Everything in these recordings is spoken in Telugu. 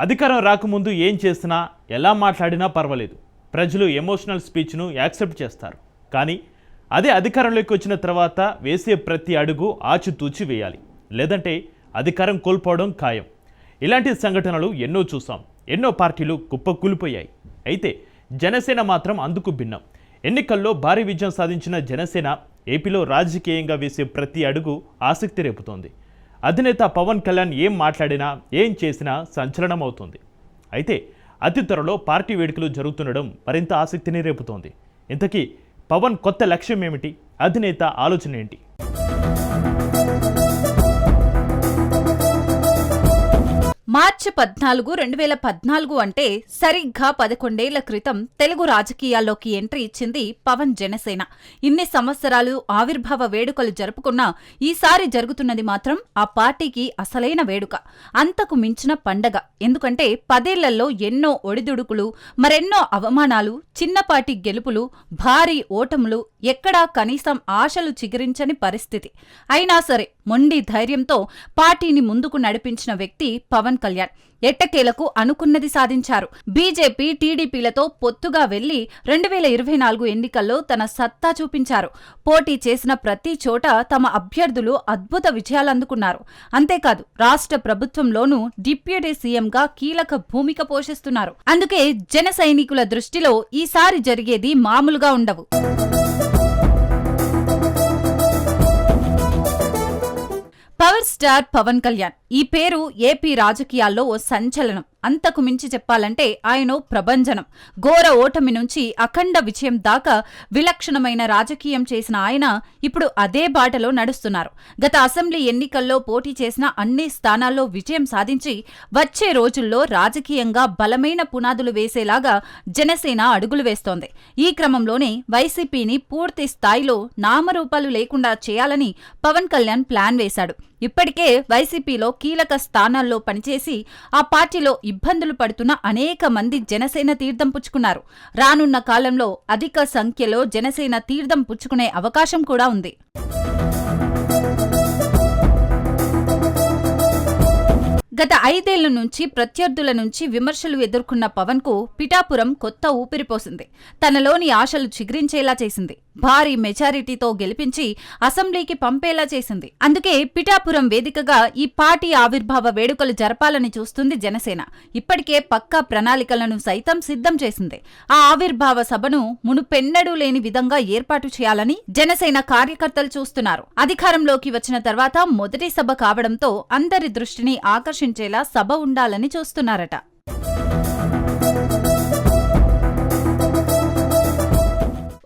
అధికారం రాకముందు ఏం చేసినా ఎలా మాట్లాడినా పర్వాలేదు. ప్రజలు ఎమోషనల్ స్పీచ్ను యాక్సెప్ట్ చేస్తారు. కానీ అదే అధికారంలోకి వచ్చిన తర్వాత వేసే ప్రతి అడుగు ఆచితూచి వేయాలి. లేదంటే అధికారం కోల్పోవడం ఖాయం. ఇలాంటి సంఘటనలు ఎన్నో చూసాం. ఎన్నో పార్టీలు కుప్పకూలిపోయాయి. అయితే జనసేన మాత్రం అందుకు భిన్నం. ఎన్నికల్లో భారీ విజయం సాధించిన జనసేన ఏపీలో రాజకీయంగా వేసే ప్రతి అడుగు ఆసక్తి రేపుతోంది. అధినేత పవన్ కళ్యాణ్ ఏం మాట్లాడినా ఏం చేసినా సంచలనం అవుతుంది అయితే అతి త్వరలో పార్టీ వేడుకలు జరుగుతుండడం మరింత ఆసక్తిని రేపుతోంది. ఇంతకీ పవన్ కొత్త లక్ష్యం ఏమిటి? అధినేత ఆలోచన ఏంటి? మార్చి పద్నాలుగు రెండు వేల పద్నాలుగు అంటే సరిగ్గా పదకొండేళ్ళ క్రితం తెలుగు రాజకీయాల్లోకి ఎంట్రీ ఇచ్చింది పవన్ జనసేన. ఇన్ని సంవత్సరాలు ఆవిర్భావ వేడుకలు జరుపుకున్నా ఈసారి జరుగుతున్నది మాత్రం ఆ పార్టీకి అసలైన వేడుక. అంతకు మించిన పండగ. ఎందుకంటే పదేళ్ళలో ఎన్నో ఒడిదుడుకులు మరెన్నో అవమానాలు చిన్నపాటి గెలుపులు భారీ ఓటములు ఎక్కడా కనీసం ఆశలు చిగురించని పరిస్థితి. అయినా సరే మొండి ధైర్యంతో పార్టీని ముందుకు నడిపించిన వ్యక్తి పవన్ కళ్యాణ్. ఎట్టకేలకు అనుకున్నది సాధించారు. బీజేపీ టీడీపీలతో పొత్తుగా వెళ్ళి రెండు వేల ఇరవై నాలుగు ఎన్నికల్లో తన సత్తా చూపించారు. పోటీ చేసిన ప్రతి చోట తమ అభ్యర్థులు అద్భుత విజయాలందుకున్నారు అంతేకాదు రాష్ట్ర ప్రభుత్వంలోనూ డిప్యూటీ సీఎంగా కీలక భూమిక పోషిస్తున్నారు. అందుకే జన సైనికుల దృష్టిలో ఈసారి జరిగేది మామూలుగా ఉండవు. Power star Pawan Kalyan. ఈ పేరు ఏపీ రాజకీయాల్లో ఓ సంచలనం. అంతకు మించి చెప్పాలంటే ఆయన ప్రభంజనం. ఘోర ఓటమి నుంచి అఖండ విజయం దాకా విలక్షణమైన రాజకీయం చేసిన ఆయన ఇప్పుడు అదే బాటలో నడుస్తున్నారు. గత అసెంబ్లీ ఎన్నికల్లో పోటీ చేసిన అన్ని స్థానాల్లో విజయం సాధించి వచ్చే రోజుల్లో రాజకీయంగా బలమైన పునాదులు వేసేలాగా జనసేన అడుగులు వేస్తోంది. ఈ క్రమంలోనే వైసీపీని పూర్తి స్థాయిలో నామరూపాలు లేకుండా చేయాలని పవన్ కళ్యాణ్ ప్లాన్ వేశాడు. ఇప్పటికే వైసీపీలో కీలక స్థానాల్లో పనిచేసి ఆ పార్టీలో ఇబ్బందులు పడుతున్న అనేక మంది జనసేన తీర్థం పుచ్చుకున్నారు. రానున్న కాలంలో అధిక సంఖ్యలో జనసేన తీర్థం పుచ్చుకునే అవకాశం కూడా ఉంది. గత ఐదేళ్ళ నుంచి ప్రత్యర్థుల నుంచి విమర్శలు ఎదుర్కొన్న పవన్కు పిఠాపురం కొత్త ఊపిరిపోసింది తనలోని ఆశలు చిగురించేలా చేసింది. భారీ మెజారిటీతో గెలిపించి అసెంబ్లీకి పంపేలా చేసింది. అందుకే పిఠాపురం వేదికగా ఈ పార్టీ ఆవిర్భావ వేడుకలు జరపాలని చూస్తుంది జనసేన. ఇప్పటికే పక్కా ప్రణాళికలను సైతం సిద్ధం చేసింది. ఆ ఆవిర్భావ సభను మునుపెన్నడూ లేని విధంగా ఏర్పాటు చేయాలని జనసేన కార్యకర్తలు చూస్తున్నారు. అధికారంలోకి వచ్చిన తర్వాత మొదటి సభ కావడంతో అందరి దృష్టిని ఆకర్షించేలా సభ ఉండాలని చూస్తున్నారట.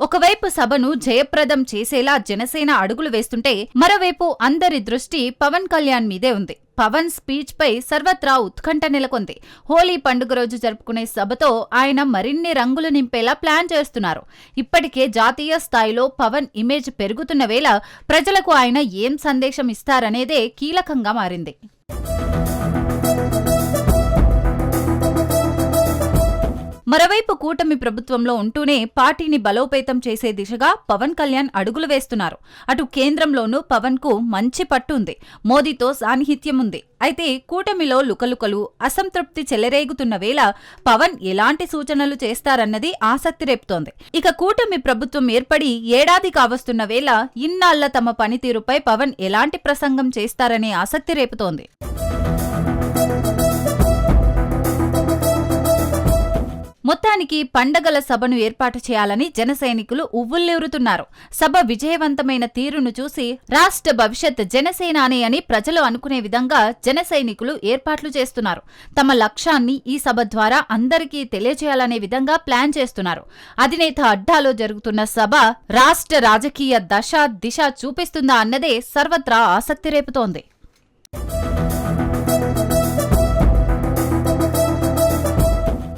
ఒకవైపు సభను జయప్రదం చేసేలా జనసేన అడుగులు వేస్తుంటే మరోవైపు అందరి దృష్టి పవన్ కళ్యాణ్ మీదే ఉంది. పవన్ స్పీచ్ పై సర్వత్రా ఉత్కంఠ నెలకొంది. హోలీ పండుగ రోజు జరుపుకునే సభతో ఆయన మరిన్ని రంగులు నింపేలా ప్లాన్ చేస్తున్నారు. ఇప్పటికే జాతీయ స్థాయిలో పవన్ ఇమేజ్ పెరుగుతున్న వేళ ప్రజలకు ఆయన ఏం సందేశం ఇస్తారనేదే కీలకంగా మారింది. మరోవైపు కూటమి ప్రభుత్వంలో ఉంటూనే పార్టీని బలోపేతం చేసే దిశగా పవన్ కళ్యాణ్ అడుగులు వేస్తున్నారు. అటు కేంద్రంలోనూ పవన్కు మంచి పట్టు ఉంది. మోదీతో సాన్నిహిత్యం ఉంది. అయితే కూటమిలో లుకలుకలు అసంతృప్తి చెలరేగుతున్న వేళ పవన్ ఎలాంటి సూచనలు చేస్తారన్నది ఆసక్తి రేపుతోంది. ఇక కూటమి ప్రభుత్వం ఏర్పడి ఏడాది కావస్తున్న వేళ ఇన్నాళ్ళ తమ పనితీరుపై పవన్ ఎలాంటి ప్రసంగం చేస్తారనే ఆసక్తి రేపుతోంది. మొత్తానికి పండగల సభను ఏర్పాటు చేయాలని జన సైనికులు సభ విజయవంతమైన తీరును చూసి రాష్ట్ర భవిష్యత్ జనసేనానే అని ప్రజలు అనుకునే విధంగా జన సైనికులు ఏర్పాట్లు చేస్తున్నారు. తమ లక్ష్యాన్ని ఈ సభ ద్వారా అందరికీ తెలియజేయాలనే విధంగా ప్లాన్ చేస్తున్నారు. అధినేత అడ్డాలో జరుగుతున్న సభ రాష్ట్ర రాజకీయ దశ దిశ చూపిస్తుందా అన్నదే సర్వత్రా ఆసక్తి రేపుతోంది.